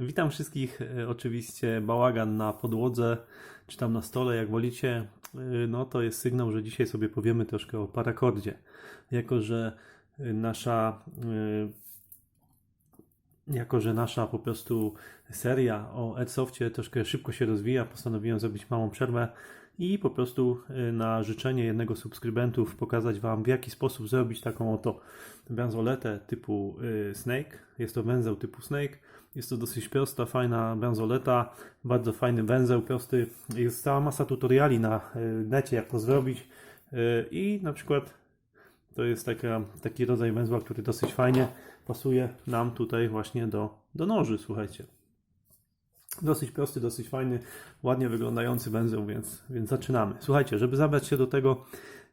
Witam wszystkich. E, Oczywiście bałagan na podłodze, czy tam na stole, jak wolicie. E, No to jest sygnał, że dzisiaj sobie powiemy troszkę o parakordzie. Jako, że e, nasza jako, że nasza po prostu seria o Airsoftie troszkę szybko się rozwija, postanowiłem zrobić małą przerwę i po prostu na życzenie jednego subskrybentów pokazać Wam w jaki sposób zrobić taką oto bransoletę typu Snake. Jest to węzeł typu Snake. Jest to dosyć prosta, fajna bransoleta, bardzo fajny węzeł, prosty. Jest cała masa tutoriali na y, necie jak to zrobić y, i na przykład to jest taka, taki rodzaj węzła, który dosyć fajnie pasuje nam tutaj właśnie do, do noży, słuchajcie. Dosyć prosty, dosyć fajny, ładnie wyglądający węzeł, więc, więc zaczynamy. Słuchajcie, żeby zabrać się do tego,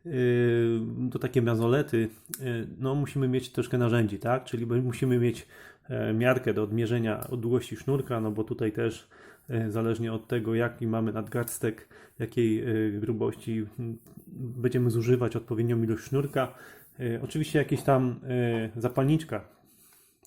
yy, do takiej bransolety, yy, no musimy mieć troszkę narzędzi, tak? Czyli musimy mieć e, miarkę do odmierzenia od długości sznurka, no bo tutaj też e, zależnie od tego, jaki mamy nadgarstek, jakiej e, grubości będziemy zużywać odpowiednią ilość sznurka. Oczywiście jakieś tam zapalniczka,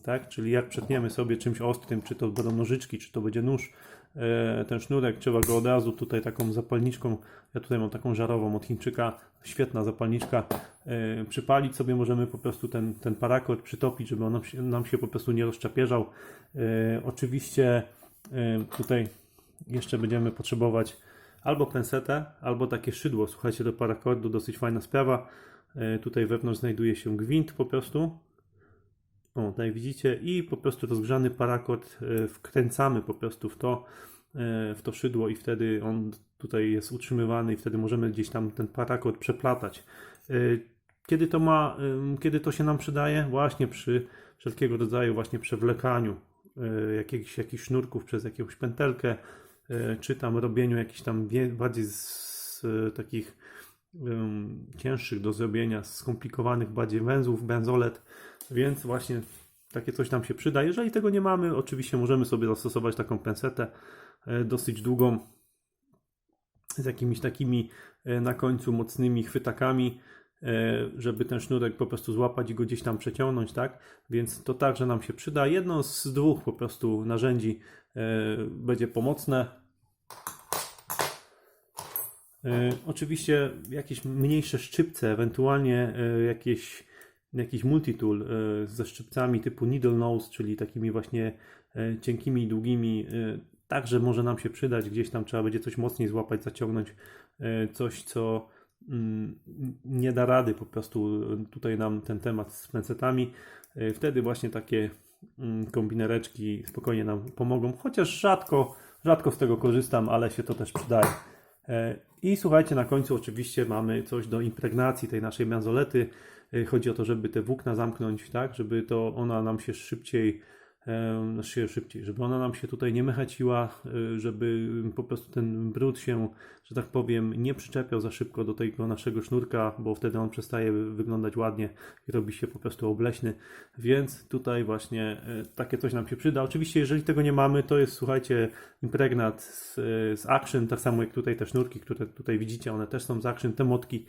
tak? Czyli jak przetniemy sobie czymś ostrym, czy to będą nożyczki, czy to będzie nóż, e, ten sznurek trzeba go od razu tutaj taką zapalniczką, ja tutaj mam taką żarową od Chińczyka, świetna zapalniczka, e, przypalić sobie możemy po prostu ten, ten parakord przytopić, żeby on nam się, nam się po prostu nie rozczapieżał. E, Oczywiście tutaj jeszcze będziemy potrzebować albo pensetę, albo takie szydło, słuchajcie, do parakordu, dosyć fajna sprawa. Tutaj wewnątrz znajduje się gwint po prostu, o, tutaj widzicie i po prostu rozgrzany parakord e, wkręcamy po prostu w to, e, w to szydło i wtedy on tutaj jest utrzymywany i wtedy możemy gdzieś tam ten parakord przeplatać. E, Kiedy to ma, kiedy to się nam przydaje? Właśnie przy wszelkiego rodzaju właśnie przewlekaniu jakichś, jakichś sznurków przez jakąś pętelkę, czy tam robieniu jakichś tam bardziej z takich cięższych do zrobienia, skomplikowanych bardziej węzłów, benzolet, więc właśnie takie coś nam się przyda. Jeżeli tego nie mamy, oczywiście możemy sobie zastosować taką pensetę e, dosyć długą, z jakimiś takimi e, na końcu mocnymi chwytakami, e, żeby ten sznurek po prostu złapać i go gdzieś tam przeciągnąć, tak? Więc to także nam się przyda. Jedno z dwóch po prostu narzędzi będzie pomocne. Oczywiście jakieś mniejsze szczypce, ewentualnie jakieś, jakiś multitool e, ze szczypcami typu needle nose, czyli takimi właśnie e, cienkimi, długimi, e, także może nam się przydać. Gdzieś tam trzeba będzie coś mocniej złapać, zaciągnąć, coś co mm, nie da rady po prostu tutaj nam ten temat z pencetami. E, Wtedy właśnie takie mm, kombinereczki spokojnie nam pomogą, chociaż rzadko, rzadko z tego korzystam, ale się to też przydaje. I słuchajcie, na końcu oczywiście mamy coś do impregnacji tej naszej bransolety. E, Chodzi o to, żeby te włókna zamknąć, tak, żeby to ona nam się szybciej, e, znaczy szybciej, żeby ona nam się tutaj nie mechaciła, e, żeby po prostu ten brud się, że tak powiem, nie przyczepiał za szybko do tego naszego sznurka, bo wtedy on przestaje wyglądać ładnie i robi się po prostu obleśny. Więc tutaj właśnie takie coś nam się przyda. Oczywiście, jeżeli tego nie mamy, to jest, słuchajcie, impregnat z, z Action, tak samo jak tutaj te sznurki, które tutaj widzicie, one też są z Action, te motki.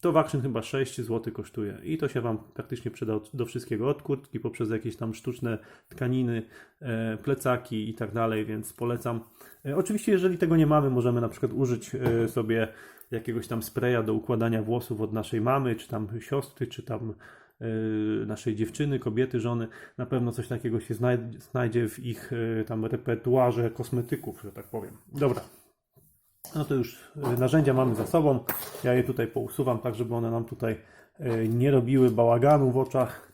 To w Action chyba 6 zł kosztuje i to się Wam praktycznie przyda do wszystkiego, od kurtki poprzez jakieś tam sztuczne tkaniny, e, plecaki i tak dalej, więc polecam. E, Oczywiście, jeżeli tego nie mamy, możemy na przykład użyć e, sobie jakiegoś tam spraya do układania włosów od naszej mamy, czy tam siostry, czy tam naszej dziewczyny, kobiety, żony. Na pewno coś takiego się znajdzie, w ich tam repertuarze kosmetyków, że tak powiem. Dobra. No to już e, narzędzia mamy za sobą. Ja je tutaj pousuwam, tak żeby one nam tutaj e, nie robiły bałaganu w oczach.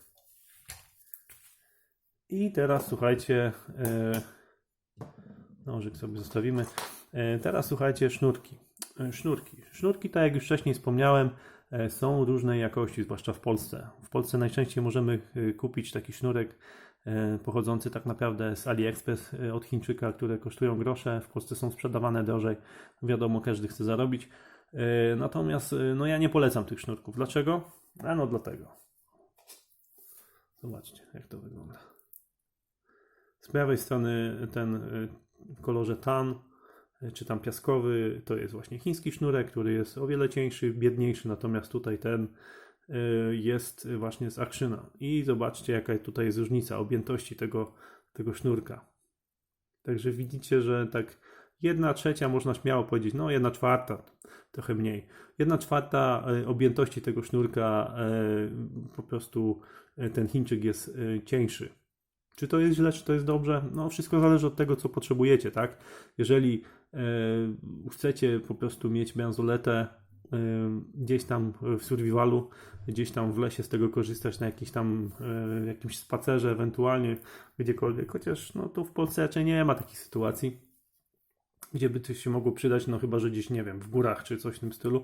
I teraz słuchajcie, e, nożyk sobie zostawimy. Teraz słuchajcie, sznurki. Sznurki. Sznurki, tak jak już wcześniej wspomniałem, są różnej jakości, zwłaszcza w Polsce. W Polsce najczęściej możemy kupić taki sznurek pochodzący tak naprawdę z AliExpress e, od Chińczyka, które kosztują grosze. W Polsce są sprzedawane drożej. Wiadomo, każdy chce zarobić. E, Natomiast e, no ja nie polecam tych sznurków. Dlaczego? No dlatego. Zobaczcie, jak to wygląda. Z prawej strony ten w kolorze tan, czy tam piaskowy, to jest właśnie chiński sznurek, który jest o wiele cieńszy, biedniejszy, natomiast tutaj ten jest właśnie z Actiona. I zobaczcie, jaka tutaj jest różnica objętości tego tego sznurka. Także widzicie, że tak jedna trzecia można śmiało powiedzieć, no jedna czwarta, trochę mniej. Jedna czwarta e, objętości tego sznurka e, po prostu ten Chińczyk jest cieńszy. Czy to jest źle, czy to jest dobrze? No, wszystko zależy od tego, co potrzebujecie, tak? Jeżeli chcecie po prostu mieć bransoletę gdzieś tam w survivalu, gdzieś tam w lesie z tego korzystać na jakiś tam e, jakimś spacerze, ewentualnie gdziekolwiek, chociaż no to w Polsce raczej nie ma takich sytuacji, gdzie by to się mogło przydać, no chyba, że gdzieś, nie wiem, w górach czy coś w tym stylu,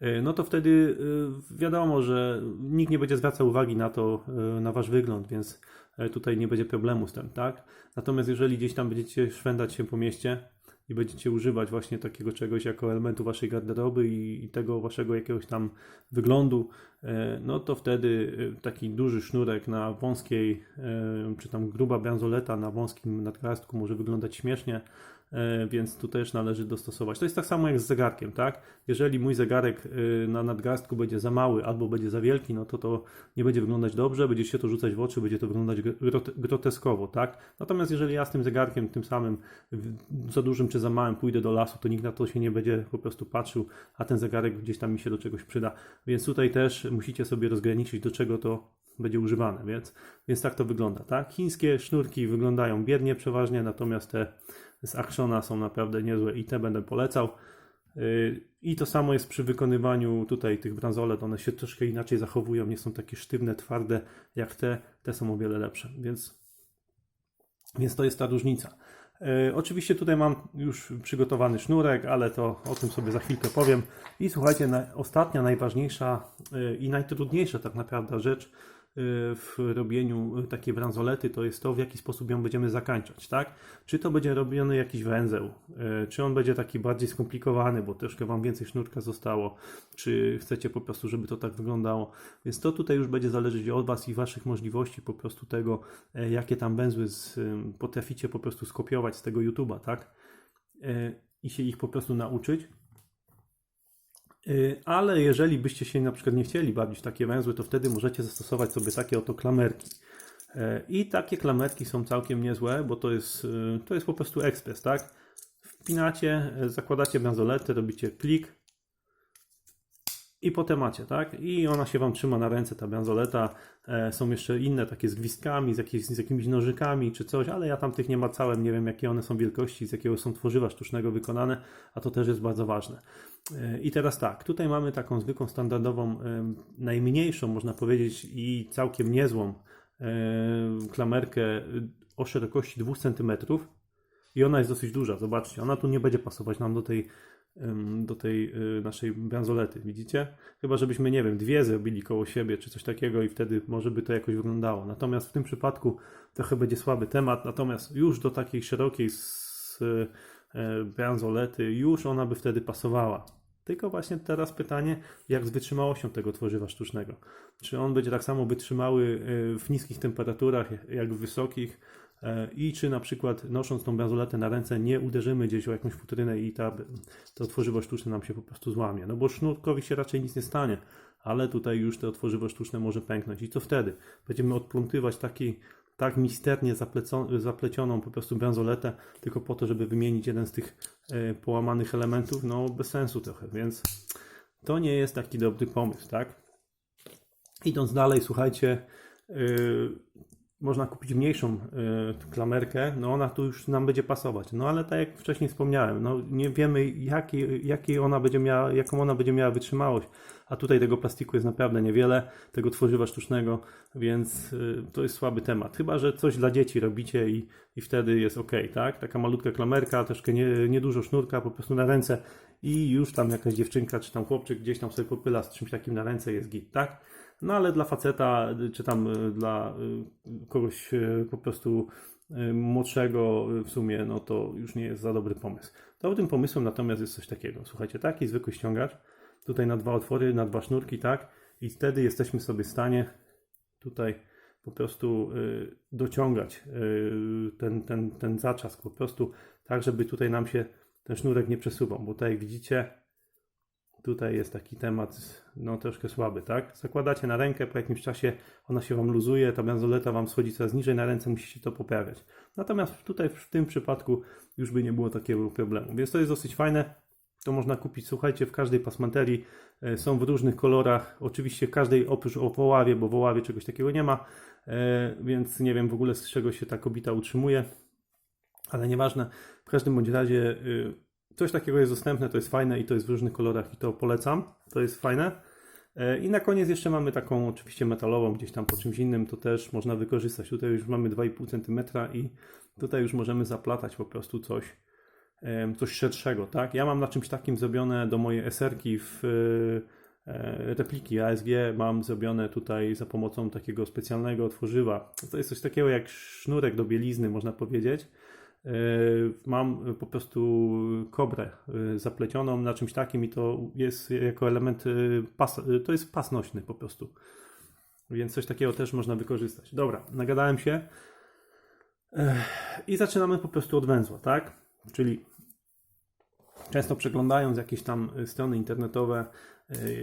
e, no to wtedy wiadomo, że nikt nie będzie zwracał uwagi na to, na wasz wygląd, więc tutaj nie będzie problemu z tym, tak? Natomiast jeżeli gdzieś tam będziecie szwendać się po mieście i będziecie używać właśnie takiego czegoś jako elementu waszej garderoby i, i tego waszego jakiegoś tam wyglądu, e, no to wtedy e, taki duży sznurek na wąskiej, e, czy tam gruba bransoleta na wąskim nadgarstku może wyglądać śmiesznie, więc tu też należy dostosować. To jest tak samo jak z zegarkiem, tak? Jeżeli mój zegarek e, na nadgarstku będzie za mały albo będzie za wielki, no to to nie będzie wyglądać dobrze, będzie się to rzucać w oczy, będzie to wyglądać grot- groteskowo, tak? Natomiast jeżeli ja z tym zegarkiem tym samym za dużym czy za małym pójdę do lasu, to nikt na to się nie będzie po prostu patrzył, a ten zegarek gdzieś tam mi się do czegoś przyda. Więc tutaj też musicie sobie rozgraniczyć, do czego to będzie używane, więc, więc tak to wygląda, tak? Chińskie sznurki wyglądają biednie przeważnie, natomiast te z Actiona są naprawdę niezłe i te będę polecał. Yy, I to samo jest przy wykonywaniu tutaj tych bransolet, one się troszkę inaczej zachowują, nie są takie sztywne, twarde jak te, te są o wiele lepsze, więc, więc to jest ta różnica. Yy, Oczywiście tutaj mam już przygotowany sznurek, ale to o tym sobie za chwilkę powiem. I słuchajcie, ostatnia, najważniejsza yy, i najtrudniejsza tak naprawdę rzecz w robieniu takiej bransolety to jest to, w jaki sposób ją będziemy zakańczać, tak? Czy to będzie robiony jakiś węzeł, yy, czy on będzie taki bardziej skomplikowany, bo troszkę Wam więcej sznurka zostało, czy chcecie po prostu, żeby to tak wyglądało. Więc to tutaj już będzie zależeć od Was i Waszych możliwości, po prostu tego, e, jakie tam węzły z, potraficie po prostu skopiować z tego YouTube'a, tak? E, I się ich po prostu nauczyć. Y, Ale jeżeli byście się na przykład nie chcieli bawić w takie węzły, to wtedy możecie zastosować sobie takie oto klamerki. E, I takie klamerki są całkiem niezłe, bo to jest, y, to jest po prostu ekspres, tak? Wpinacie, e, zakładacie bransoletę, robicie klik i potem macie, tak? I ona się Wam trzyma na ręce, ta bransoleta. E, Są jeszcze inne takie z gwizdkami, z, jakieś, z jakimiś nożykami czy coś, ale ja tam tych nie macałem, nie wiem jakie one są wielkości, z jakiego są tworzywa sztucznego wykonane, a to też jest bardzo ważne. E, I teraz tak, tutaj mamy taką zwykłą, standardową, em, najmniejszą, można powiedzieć, i całkiem niezłą em, klamerkę o szerokości 2 cm. I ona jest dosyć duża, zobaczcie, ona tu nie będzie pasować nam do tej, do tej y, naszej bransolety, widzicie? Chyba żebyśmy, nie wiem, dwie zrobili koło siebie, czy coś takiego i wtedy może by to jakoś wyglądało. Natomiast w tym przypadku trochę będzie słaby temat, natomiast już do takiej szerokiej s- e, bransolety, już ona by wtedy pasowała. Tylko właśnie teraz pytanie, jak z wytrzymałością tego tworzywa sztucznego. Czy on będzie tak samo wytrzymały e, w niskich temperaturach, jak w wysokich, i czy na przykład nosząc tą bransoletę na ręce nie uderzymy gdzieś o jakąś futrynę i ta, to tworzywo sztuczne nam się po prostu złamie. No bo sznurkowi się raczej nic nie stanie, ale tutaj już to tworzywo sztuczne może pęknąć. I co wtedy? Będziemy odplątywać taki, tak misternie zaplecioną po prostu bransoletę, tylko po to, żeby wymienić jeden z tych e, połamanych elementów, no bez sensu trochę, więc to nie jest taki dobry pomysł, tak? Idąc dalej, słuchajcie, yy, można kupić mniejszą yy, klamerkę, no ona tu już nam będzie pasować. No ale tak jak wcześniej wspomniałem, no nie wiemy jaki, jaki ona będzie miała, jaką ona będzie miała wytrzymałość, a tutaj tego plastiku jest naprawdę niewiele, tego tworzywa sztucznego, więc yy, to jest słaby temat. Chyba, że coś dla dzieci robicie i, i wtedy jest ok, tak? Taka malutka klamerka, troszkę nie, niedużo sznurka, po prostu na ręce i już tam jakaś dziewczynka czy tam chłopczyk gdzieś tam sobie popyla z czymś takim na ręce jest git, tak? No ale dla faceta, czy tam y, dla y, kogoś y, po prostu młodszego w sumie, no to już nie jest za dobry pomysł. Dobrym pomysłem natomiast jest coś takiego. Słuchajcie, taki zwykły ściągacz, tutaj na dwa otwory, na dwa sznurki, tak? I wtedy jesteśmy sobie w stanie tutaj po prostu dociągać ten, ten, ten zaczask po prostu tak, żeby tutaj nam się ten sznurek nie przesuwał, bo tutaj jak widzicie, tutaj jest taki temat no troszkę słaby, tak? Zakładacie na rękę, po jakimś czasie ona się Wam luzuje, ta bransoleta Wam schodzi coraz niżej na ręce, musicie to poprawiać. Natomiast tutaj w tym przypadku już by nie było takiego problemu, więc to jest dosyć fajne. To można kupić, słuchajcie, w każdej pasmanterii, e, są w różnych kolorach, oczywiście w każdej oprócz o woławie, bo woławie czegoś takiego nie ma, e, więc nie wiem w ogóle z czego się ta kobita utrzymuje, ale nieważne. W każdym bądź razie y, coś takiego jest dostępne, to jest fajne i to jest w różnych kolorach i to polecam, to jest fajne. E, I na koniec jeszcze mamy taką oczywiście metalową, gdzieś tam po czymś innym, to też można wykorzystać. Tutaj już mamy 2,5 cm i tutaj już możemy zaplatać po prostu coś, coś szerszego, tak? Ja mam na czymś takim zrobione do mojej eserki w e, repliki ASG, mam zrobione tutaj za pomocą takiego specjalnego tworzywa. To jest coś takiego jak sznurek do bielizny, można powiedzieć. E, Mam po prostu kobrę e, zaplecioną na czymś takim i to jest jako element, e, pas, to jest pas nośny po prostu. Więc coś takiego też można wykorzystać. Dobra, nagadałem się. I zaczynamy po prostu od węzła, tak? Czyli często przeglądając jakieś tam strony internetowe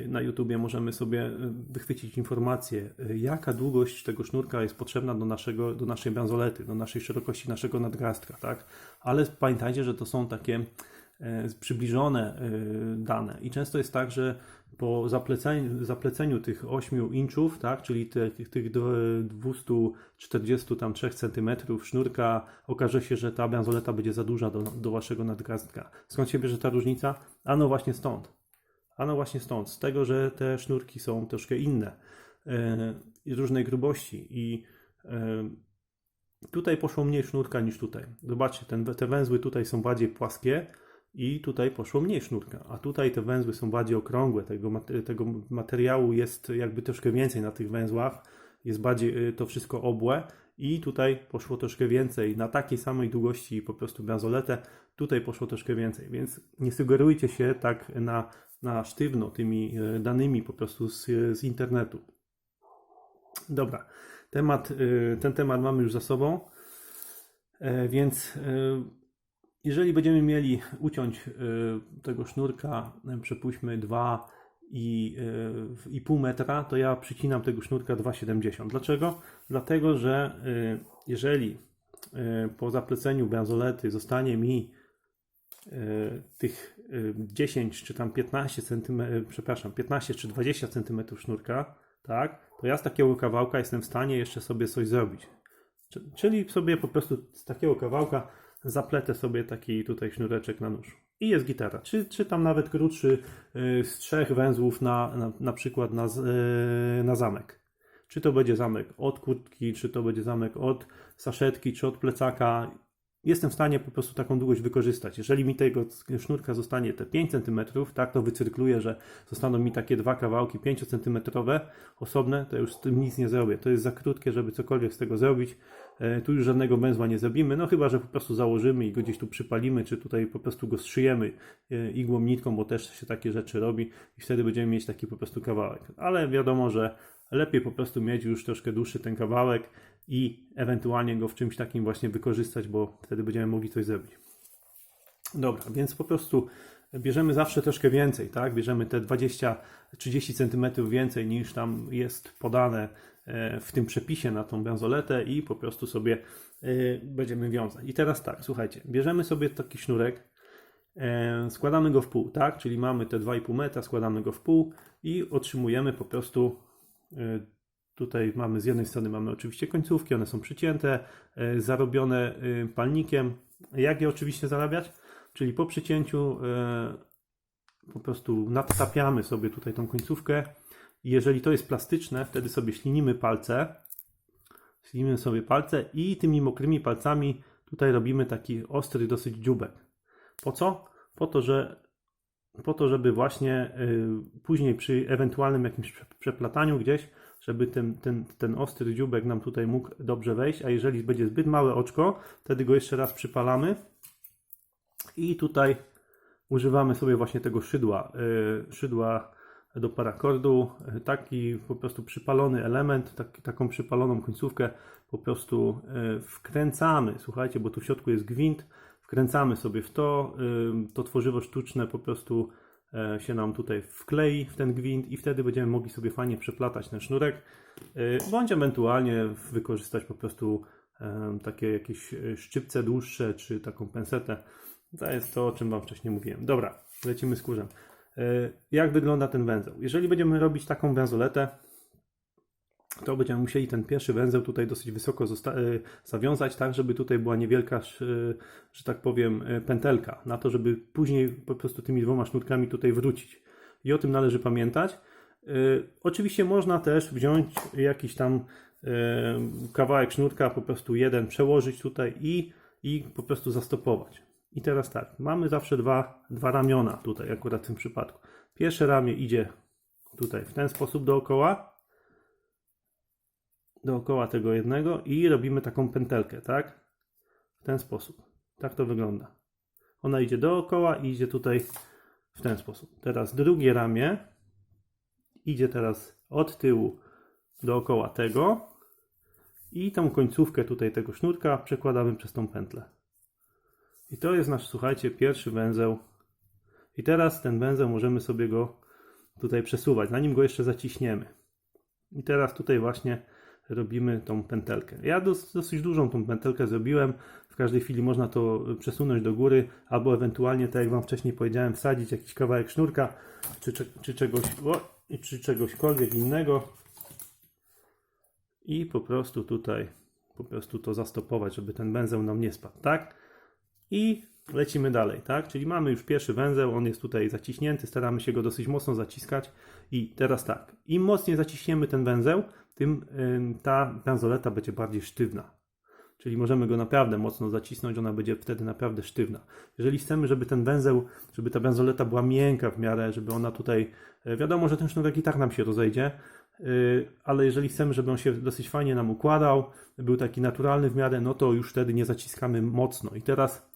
na YouTubie możemy sobie y, wychwycić informację, y, jaka długość tego sznurka jest potrzebna do, naszego, do naszej bransolety, do naszej szerokości naszego nadgarstka, tak? Ale pamiętajcie, że to są takie przybliżone dane i często jest tak, że po zapleceniu, zapleceniu tych 8 inczów, tak, czyli tych, tych do- 243 cm sznurka, okaże się, że ta bransoleta będzie za duża do, do waszego nadgarstka. Skąd się bierze ta różnica? A no właśnie stąd. A no właśnie stąd. Z tego, że te sznurki są troszkę inne e, i różnej grubości i e, tutaj poszło mniej sznurka niż tutaj. Zobaczcie, ten, te węzły tutaj są bardziej płaskie i tutaj poszło mniej sznurka, a tutaj te węzły są bardziej okrągłe, tego, tego materiału jest jakby troszkę więcej na tych węzłach, jest bardziej y, to wszystko obłe i tutaj poszło troszkę więcej, na takiej samej długości po prostu bransoletę, tutaj poszło troszkę więcej, więc nie sugerujcie się tak na, na sztywno tymi y, danymi po prostu z, z internetu. Dobra, temat, y, ten temat mamy już za sobą, E, więc jeżeli będziemy mieli uciąć tego sznurka, y, przypuśćmy 2 i, i pół metra, to ja przycinam tego sznurka 2,70. Dlaczego? Dlatego, że jeżeli po zapleceniu bransolety zostanie mi tych 10 czy tam 15 cm, przepraszam, 15 czy 20 cm sznurka, tak, to ja z takiego kawałka jestem w stanie jeszcze sobie coś zrobić. Czy- Czyli sobie po prostu z takiego kawałka zapletę sobie taki tutaj sznureczek na nóż. I jest gitara. Czy, czy tam nawet krótszy y, z trzech węzłów na, na, na przykład na, y, na zamek. Czy to będzie zamek od kurtki, czy to będzie zamek od saszetki, czy od plecaka. Jestem w stanie po prostu taką długość wykorzystać. Jeżeli mi tego sznurka zostanie te 5 cm, tak to wycyrkluję, że zostaną mi takie dwa kawałki 5 cm osobne, to już z tym nic nie zrobię. To jest za krótkie, żeby cokolwiek z tego zrobić. E, Tu już żadnego węzła nie zrobimy, no chyba, że po prostu założymy i go gdzieś tu przypalimy, czy tutaj po prostu go strzyjemy e, igłą, nitką, bo też się takie rzeczy robi i wtedy będziemy mieć taki po prostu kawałek. Ale wiadomo, że lepiej po prostu mieć już troszkę dłuższy ten kawałek i ewentualnie go w czymś takim właśnie wykorzystać, bo wtedy będziemy mogli coś zrobić. Dobra, więc po prostu bierzemy zawsze troszkę więcej, tak? Bierzemy te 20-30 cm więcej niż tam jest podane e, w tym przepisie na tą bransoletę i po prostu sobie e, będziemy wiązać. I teraz tak, słuchajcie, bierzemy sobie taki sznurek, e, składamy go w pół, tak? Czyli mamy te 2,5 metra, składamy go w pół i otrzymujemy po prostu Tutaj mamy z jednej strony mamy oczywiście końcówki, one są przycięte, e, zarobione e, palnikiem. Jak je oczywiście zarabiać? Czyli po przycięciu po prostu nadtapiamy sobie tutaj tą końcówkę jeżeli to jest plastyczne, wtedy sobie ślinimy palce, ślinimy sobie palce i tymi mokrymi palcami tutaj robimy taki ostry dosyć dziubek. Po co? Po to, że po to, żeby właśnie y, później przy ewentualnym jakimś prze- przeplataniu gdzieś, żeby ten, ten, ten ostry dziubek nam tutaj mógł dobrze wejść, a jeżeli będzie zbyt małe oczko, wtedy go jeszcze raz przypalamy i tutaj używamy sobie właśnie tego szydła, y, szydła do parakordu, y, taki po prostu przypalony element, tak, taką przypaloną końcówkę po prostu wkręcamy, słuchajcie, bo tu w środku jest gwint, wkręcamy sobie w to, y, to tworzywo sztuczne po prostu e, się nam tutaj wklei w ten gwint i wtedy będziemy mogli sobie fajnie przeplatać ten sznurek, e, bądź ewentualnie wykorzystać po prostu takie jakieś e, szczypce dłuższe, czy taką pensetę. To jest to, o czym Wam wcześniej mówiłem. Dobra, lecimy z kurzem. E, Jak wygląda ten węzeł? Jeżeli będziemy robić taką bransoletę, to będziemy musieli ten pierwszy węzeł tutaj dosyć wysoko y, zawiązać, tak żeby tutaj była niewielka, sz- że tak powiem, y, pętelka, na to, żeby później po prostu tymi dwoma sznurkami tutaj wrócić. I o tym należy pamiętać. Y, Oczywiście można też wziąć jakiś tam y, kawałek sznurka, po prostu jeden przełożyć tutaj i, i po prostu zastopować. I teraz tak, mamy zawsze dwa, dwa ramiona tutaj, akurat w tym przypadku. Pierwsze ramię idzie tutaj w ten sposób dookoła, dookoła tego jednego i robimy taką pętelkę, tak? W ten sposób. Tak to wygląda. Ona idzie dookoła i idzie tutaj w ten sposób. Teraz drugie ramię idzie teraz od tyłu dookoła tego i tą końcówkę tutaj tego sznurka przekładamy przez tą pętlę. I to jest nasz, słuchajcie, pierwszy węzeł. I teraz ten węzeł możemy sobie go tutaj przesuwać, zanim go jeszcze zaciśniemy. I teraz tutaj właśnie robimy tą pętelkę. Ja dos, dosyć dużą tą pętelkę zrobiłem. W każdej chwili można to przesunąć do góry, albo ewentualnie, tak jak Wam wcześniej powiedziałem, wsadzić jakiś kawałek sznurka, czy, czy, czy czegoś, o, czy czegośkolwiek innego i po prostu tutaj po prostu to zastopować, żeby ten węzeł nam nie spadł, tak? I lecimy dalej, tak? Czyli mamy już pierwszy węzeł, on jest tutaj zaciśnięty, staramy się go dosyć mocno zaciskać i teraz tak, im mocniej zaciśniemy ten węzeł, tym ym, ta bransoleta będzie bardziej sztywna. Czyli możemy go naprawdę mocno zacisnąć, ona będzie wtedy naprawdę sztywna. Jeżeli chcemy, żeby ten węzeł, żeby ta bransoleta była miękka w miarę, żeby ona tutaj, e, wiadomo, że ten sznurek i tak nam się rozejdzie, y, ale jeżeli chcemy, żeby on się dosyć fajnie nam układał, był taki naturalny w miarę, no to już wtedy nie zaciskamy mocno. I teraz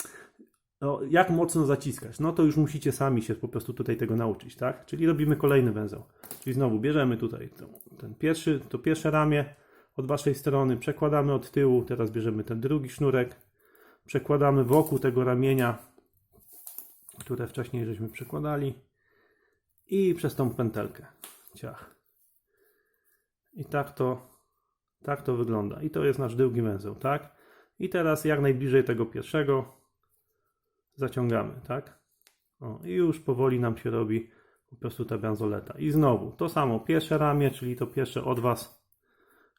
no, jak mocno zaciskać? No to już musicie sami się po prostu tutaj tego nauczyć, tak? Czyli robimy kolejny węzeł. Czyli znowu bierzemy tutaj ten pierwszy, to pierwsze ramię od waszej strony, przekładamy od tyłu, teraz bierzemy ten drugi sznurek, przekładamy wokół tego ramienia, które wcześniej żeśmy przekładali i przez tą pętelkę. Ciach. I tak to, tak to wygląda. I to jest nasz drugi węzeł, tak? I teraz jak najbliżej tego pierwszego zaciągamy, tak? O, I już powoli nam się robi po prostu ta bransoleta. I znowu to samo, pierwsze ramię, czyli to pierwsze od Was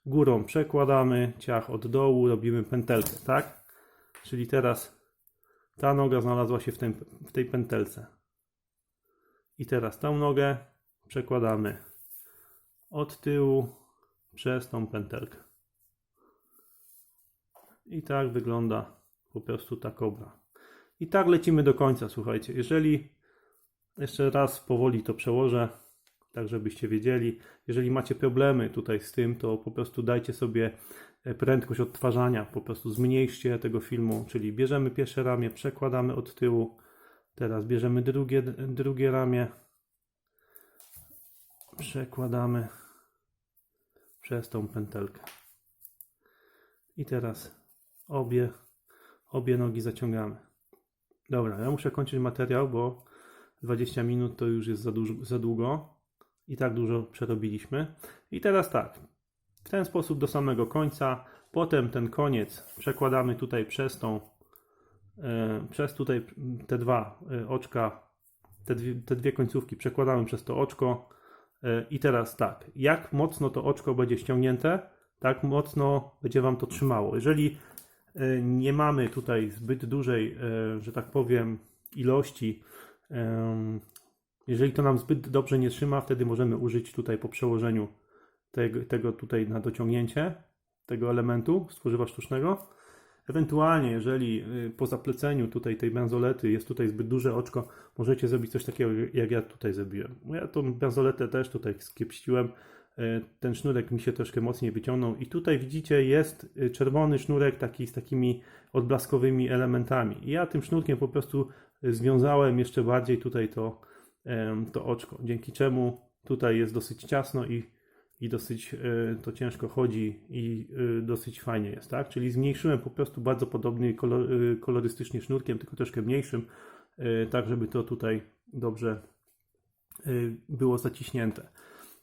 górą przekładamy, ciach od dołu, robimy pętelkę, tak? Czyli teraz ta noga znalazła się w, tym, w tej pętelce. I teraz tą nogę przekładamy od tyłu przez tą pętelkę. I tak wygląda po prostu ta kobra. I tak lecimy do końca, słuchajcie. Jeżeli jeszcze raz powoli to przełożę, tak żebyście wiedzieli, jeżeli macie problemy tutaj z tym, to po prostu dajcie sobie e, prędkość odtwarzania, po prostu zmniejszcie tego filmu, czyli bierzemy pierwsze ramię, przekładamy od tyłu, teraz bierzemy drugie, drugie ramię, przekładamy przez tą pętelkę. I teraz obie, obie nogi zaciągamy. Dobra, ja muszę kończyć materiał, bo 20 minut to już jest za, dużo, za długo i tak dużo przerobiliśmy. I teraz tak, w ten sposób do samego końca. Potem ten koniec przekładamy tutaj przez tą, e, przez tutaj te dwa e, oczka, te dwie, te dwie końcówki przekładamy przez to oczko. E, I teraz tak, jak mocno to oczko będzie ściągnięte, tak mocno będzie Wam to trzymało. Jeżeli nie mamy tutaj zbyt dużej, e, że tak powiem, ilości jeżeli to nam zbyt dobrze nie trzyma, wtedy możemy użyć tutaj po przełożeniu tego, tego tutaj na dociągnięcie tego elementu z sztucznego. Ewentualnie, jeżeli y, po zapleceniu tutaj tej bransolety jest tutaj zbyt duże oczko, możecie zrobić coś takiego, jak ja tutaj zrobiłem. Ja tą bransoletę też tutaj skiepściłem. Y, Ten sznurek mi się troszkę mocniej wyciągnął i tutaj widzicie jest y, czerwony sznurek taki z takimi odblaskowymi elementami. I ja tym sznurkiem po prostu związałem jeszcze bardziej tutaj to, to oczko, dzięki czemu tutaj jest dosyć ciasno i, i dosyć e, to ciężko chodzi i e, dosyć fajnie jest, tak? Czyli zmniejszyłem po prostu bardzo podobny kolor, e, kolorystycznie sznurkiem, tylko troszkę mniejszym, e, tak żeby to tutaj dobrze było zaciśnięte.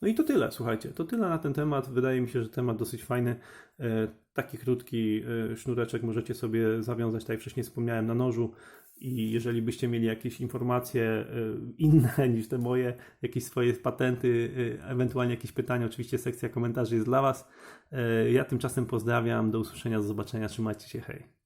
No i to tyle, słuchajcie, to tyle na ten temat. Wydaje mi się, że temat dosyć fajny. E, Taki krótki e, sznureczek możecie sobie zawiązać, tak jak wcześniej wspomniałem, na nożu. I jeżeli byście mieli jakieś informacje e, inne niż te moje, jakieś swoje patenty, ewentualnie jakieś pytania, oczywiście sekcja komentarzy jest dla Was. Ja tymczasem pozdrawiam, do usłyszenia, do zobaczenia, trzymajcie się, hej.